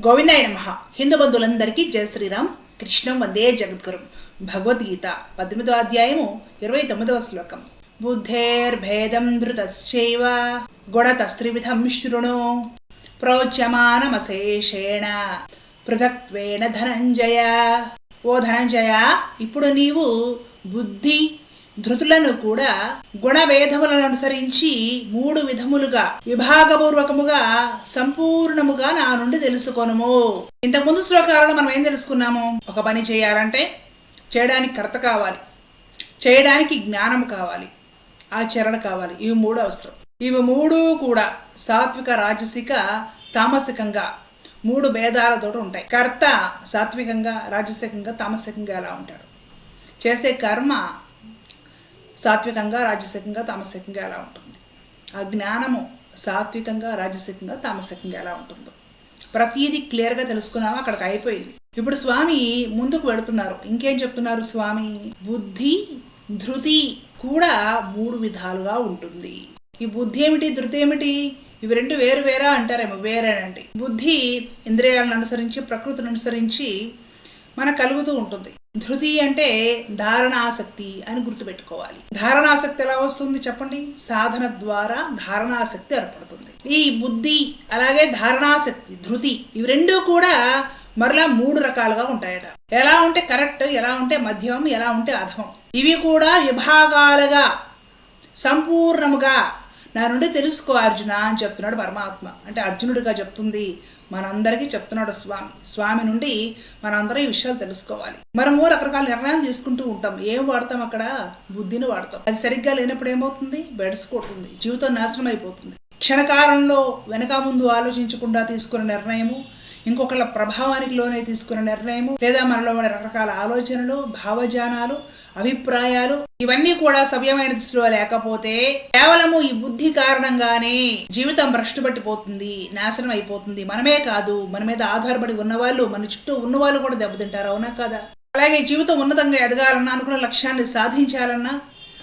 గోవిందాయ నమ. హిందూ బంధువులందరికీ జయ శ్రీరామ్. కృష్ణం వందే జగద్గురు. భగవద్గీత పద్దెనిమిదో అధ్యాయము ఇరవై తొమ్మిదవ శ్లోకం. బుద్ధేర్భేదం ధృతశ్చైవ గుణతస్త్రివిధం శృణు. ప్రోచ్యమానమశేషేణ పృథక్వేణ ధనంజయ. ఓ ధనంజయ ఇప్పుడు నీవు బుద్ధి ధృతులను కూడా గుణభేదములను అనుసరించి మూడు విధములుగా విభాగపూర్వకముగా సంపూర్ణముగా నా నుండి తెలుసుకోనము. ఇంతకుముందు శ్లోకాలలో మనం ఏం తెలుసుకున్నాము? ఒక పని చేయాలంటే చేయడానికి కర్త కావాలి. చేయడానికి జ్ఞానం కావాలి. ఆచరణ కావాలి. ఇవి మూడు అవసరం. ఇవి మూడు కూడా సాత్విక రాజసిక తామసికంగా మూడు భేదాలతో ఉంటాయి. కర్త సాత్వికంగా రాజసికంగా తామసికంగా ఎలా ఉంటాడు? చేసే కర్మ సాత్వికంగా రాజసికంగా తామసికంగా ఎలా ఉంటుంది? ఆ జ్ఞానము సాత్వికంగా రాజసికంగా తామసికంగా ఎలా ఉంటుందో. ప్రతిదీ క్లియర్గా తెలుసుకున్నాము? అక్కడికి అయిపోయింది. ఇప్పుడు స్వామి ముందుకు వెళుతున్నారు. ఇంకేం చెప్తున్నారు స్వామి? బుద్ధి ధృతి కూడా మూడు విధాలుగా ఉంటుంది. ఈ బుద్ధి ఏమిటి ధృతి ఏమిటి? ఇవి రెండు వేరు వేరా అంటారేమో వేరేనండి. బుద్ధి ఇంద్రియాలను అనుసరించి ప్రకృతిని అనుసరించి మనకు కలుగుతూ ఉంటుంది. ధృతి అంటే ధారణాసక్తి అని గుర్తుపెట్టుకోవాలి. ధారణాసక్తి ఎలా వస్తుంది చెప్పండి? సాధన ద్వారా ధారణాసక్తి ఏర్పడుతుంది. ఈ బుద్ధి అలాగే ధారణాసక్తి ధృతి ఇవి రెండూ కూడా మరలా మూడు రకాలుగా ఉంటాయట. ఎలా ఉంటే కరెక్ట్ ఎలా ఉంటే మధ్యమం ఎలా ఉంటే అధమం. ఇవి కూడా విభాగాలుగా సంపూర్ణముగా నా నుండి తెలుసుకో అర్జున అని చెప్తున్నాడు పరమాత్మ. అంటే అర్జునుడిగా చెప్తుంది మనందరికీ చెప్తున్నాడు స్వామి. స్వామి నుండి మనందరం ఈ విషయాలు తెలుసుకోవాలి. మనము రకరకాల నిర్ణయాలు తీసుకుంటూ ఉంటాం. ఏం వాడతాం అక్కడ? బుద్ధిని వాడతాం. అది సరిగ్గా లేనప్పుడు ఏమవుతుంది? బెడసిపోతుంది జీవితం నాశనం అయిపోతుంది. క్షణకాలంలో వెనక ముందు ఆలోచించకుండా తీసుకున్న నిర్ణయము ఇంకొకళ్ళ ప్రభావానికి లోనే తీసుకున్న నిర్ణయము లేదా మనలో ఉన్న రకరకాల ఆలోచనలు భావజానాలు అభిప్రాయాలు ఇవన్నీ కూడా సవ్యమైన దృష్టిలో లేకపోతే కేవలము ఈ బుద్ధి కారణంగానే జీవితం భ్రష్టుపట్టిపోతుంది నాశనం అయిపోతుంది. మనమే కాదు మన మీద ఆధారపడి ఉన్నవాళ్ళు మన చుట్టూ ఉన్నవాళ్ళు కూడా దెబ్బతింటారు అవునా కదా? అలాగే జీవితం ఉన్నతంగా ఎదగాలన్నా అనుకున్న లక్ష్యాన్ని సాధించాలన్నా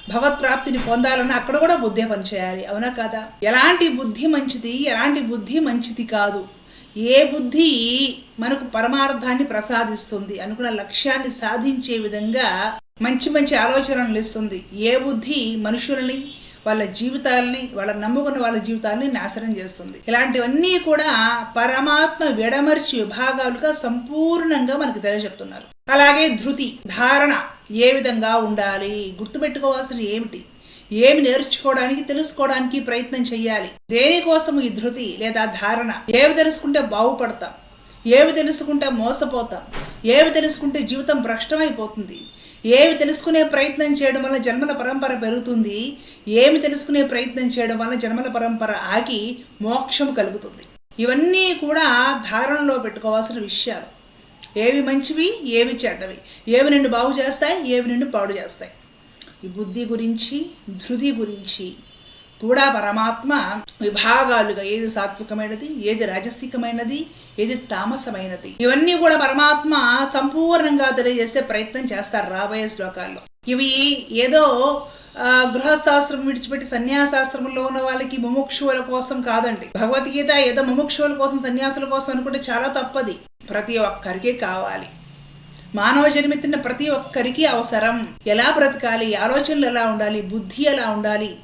భగవత్ప్రాప్తిని పొందాలన్నా అక్కడ కూడా బుద్ధే పనిచేయాలి అవునా కదా? ఎలాంటి బుద్ధి మంచిది ఎలాంటి బుద్ధి మంచిది కాదు. ఏ బుద్ధి మనకు పరమార్థాన్ని ప్రసాదిస్తుంది అనుకున్న లక్ష్యాన్ని సాధించే విధంగా మంచి మంచి ఆలోచనలు ఇస్తుంది. ఏ బుద్ధి మనుషులని వాళ్ళ జీవితాలని వాళ్ళ నమ్ముకున్న వాళ్ళ జీవితాలని నాశనం చేస్తుంది. ఇలాంటివన్నీ కూడా పరమాత్మ విడమర్చి విభాగాలుగా సంపూర్ణంగా మనకు తెలియజెప్తున్నారు. అలాగే ధృతి ధారణ ఏ విధంగా ఉండాలి? గుర్తుపెట్టుకోవాల్సిన ఏమిటి? ఏమి నేర్చుకోవడానికి తెలుసుకోవడానికి ప్రయత్నం చేయాలి దేనికోసం ఈ ధృతి లేదా ధారణ? ఏవి తెలుసుకుంటే బాగుపడతాం. ఏవి తెలుసుకుంటే మోసపోతాం. ఏవి తెలుసుకుంటే జీవితం భ్రష్టమైపోతుంది. ఏవి తెలుసుకునే ప్రయత్నం చేయడం వల్ల జన్మల పరంపర పెరుగుతుంది. ఏమి తెలుసుకునే ప్రయత్నం చేయడం వల్ల జన్మల పరంపర ఆగి మోక్షం కలుగుతుంది. ఇవన్నీ కూడా ధారణలో పెట్టుకోవాల్సిన విషయాలు. ఏవి మంచివి ఏవి చెడ్డవి. ఏవి నిన్ను బాగు చేస్తాయి ఏవి నిన్ను పాడు చేస్తాయి. ఈ బుద్ధి గురించి ధృతి గురించి కూడా పరమాత్మ విభాగాలుగా ఏది సాత్వికమైనది ఏది రాజసికమైనది ఏది తామసమైనది. ఇవన్నీ కూడా పరమాత్మ సంపూర్ణంగా తెలియజేసే ప్రయత్నం చేస్తారు రాబోయే శ్లోకాల్లో. ఇవి ఏదో గృహస్థాశ్రమం విడిచిపెట్టి సన్యాసాశ్రమంలో ఉన్న వాళ్ళకి ముముక్షువుల కోసం కాదండి. భగవద్గీత ఏదో ముముక్షువుల కోసం సన్యాసుల కోసం అనుకుంటే చాలా తప్పది. ప్రతి ఒక్కరికి కావాలి. మానవ జన్మెత్తిన ప్రతి ఒక్కరికి అవసరం. ఎలా బ్రతకాలి? ఆలోచనలు ఎలా ఉండాలి? బుద్ధి ఎలా ఉండాలి?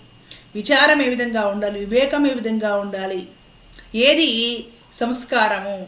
విచారం ఏ విధంగా ఉండాలి? వివేకం ఏ విధంగా ఉండాలి? ఏది సంస్కారము?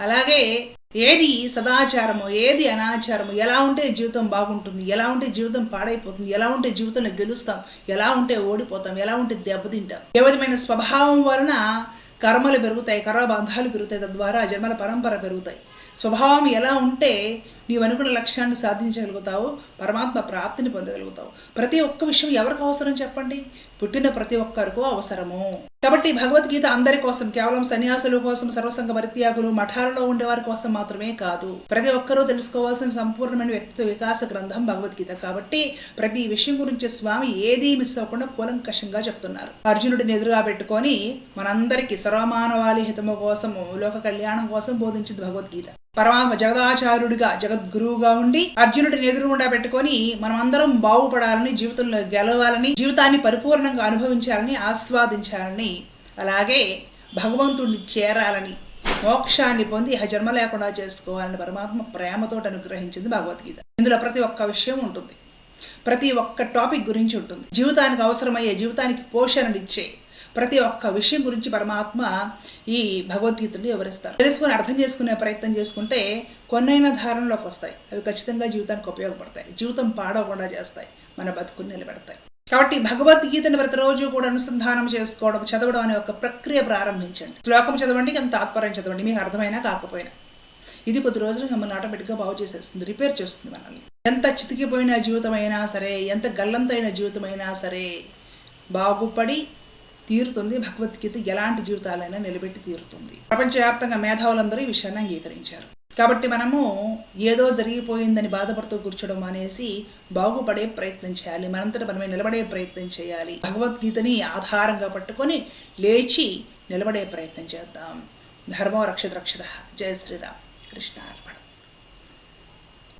అలాగే ఏది సదాచారము? ఏది అనాచారము? ఎలా ఉంటే జీవితం బాగుంటుంది? ఎలా ఉంటే జీవితం పాడైపోతుంది? ఎలా ఉంటే జీవితంలో గెలుస్తాం? ఎలా ఉంటే ఓడిపోతాం? ఎలా ఉంటే దెబ్బతింటాం? ఏ విధమైన స్వభావం వలన కర్మలు పెరుగుతాయి? కర్మబంధాలు పెరుగుతాయి తద్వారా జన్మల పరంపర పెరుగుతాయి. స్వభావం ఎలా ఉంటే నీవు అనుకున్న లక్ష్యాన్ని సాధించగలుగుతావు పరమాత్మ ప్రాప్తిని పొందగలుగుతావు. ప్రతి ఒక్క విషయం ఎవరికి అవసరం చెప్పండి? పుట్టిన ప్రతి ఒక్కరికూ అవసరము. కాబట్టి భగవద్గీత అందరి కోసం కేవలం సన్యాసుల కోసం సర్వసంగ పరిత్యాగులు మఠాలలో ఉండేవారి కోసం మాత్రమే కాదు ప్రతి ఒక్కరూ తెలుసుకోవాల్సిన సంపూర్ణమైన వ్యక్తిత్వ వికాస గ్రంథం భగవద్గీత. కాబట్టి ప్రతి విషయం గురించి స్వామి ఏదీ మిస్ అవ్వకుండా కూలంకషంగా చెప్తున్నారు. అర్జునుడిని ఎదురుగా పెట్టుకొని మనందరికీ సర్వమానవాళి హితము కోసము లోక కళ్యాణం కోసం బోధించింది భగవద్గీత. పరమాత్మ జగదాచార్యుడిగా జగద్గురువుగా ఉండి అర్జునుడిని ఎదురుగుండా పెట్టుకొని మనం అందరం బాగుపడాలని జీవితంలో గెలవాలని జీవితాన్ని పరిపూర్ణంగా అనుభవించాలని ఆస్వాదించాలని అలాగే భగవంతుడిని చేరాలని మోక్షాన్ని పొంది ఇహ జన్మ లేకుండా చేసుకోవాలని పరమాత్మ ప్రేమతో అనుగ్రహించింది భగవద్గీత. ఇందులో ప్రతి ఒక్క విషయం ఉంటుంది. ప్రతి ఒక్క టాపిక్ గురించి ఉంటుంది. జీవితానికి అవసరమయ్యే జీవితానికి పోషణనిచ్చే ప్రతి ఒక్క విషయం గురించి పరమాత్మ ఈ భగవద్గీతలు వివరిస్తారు. తెలుసుకుని అర్థం చేసుకునే ప్రయత్నం చేసుకుంటే కొన్నైనా ధారణలోకి వస్తాయి. అవి ఖచ్చితంగా జీవితానికి ఉపయోగపడతాయి. జీవితం పాడవకుండా చేస్తాయి. మన బతుకుని నిలబెడతాయి. కాబట్టి భగవద్గీతను ప్రతిరోజు కూడా అనుసంధానం చేసుకోవడం చదవడం అనే ఒక ప్రక్రియ ప్రారంభించండి. శ్లోకం చదవండి కానీ తాత్పర్యం చదవండి. మీకు అర్థమైనా కాకపోయినా. ఇది కొద్ది రోజులు మిమ్మల్ని ఆటోమేటిక్గా బాగు చేసేస్తుంది రిపేర్ చేస్తుంది మనల్ని. ఎంత చితికిపోయిన జీవితమైనా సరే ఎంత గల్లంతైన జీవితమైనా సరే బాగుపడి తీరుతుంది భగవద్గీత ఎలాంటి జీవితాలైనా నిలబెట్టి తీరుతుంది. ప్రపంచవ్యాప్తంగా మేధావులందరూ ఈ విషయాన్ని అంగీకరించారు. కాబట్టి మనము ఏదో జరిగిపోయిందని బాధపడుతూ కూర్చోడం అనేసి బాగుపడే ప్రయత్నం చేయాలి మనంతట మనమే నిలబడే ప్రయత్నం చేయాలి. భగవద్గీతని ఆధారంగా పట్టుకొని లేచి నిలబడే ప్రయత్నం చేద్దాం. ధర్మో రక్షిత రక్షిత. జయ శ్రీరామ్. కృష్ణ అర్పణ.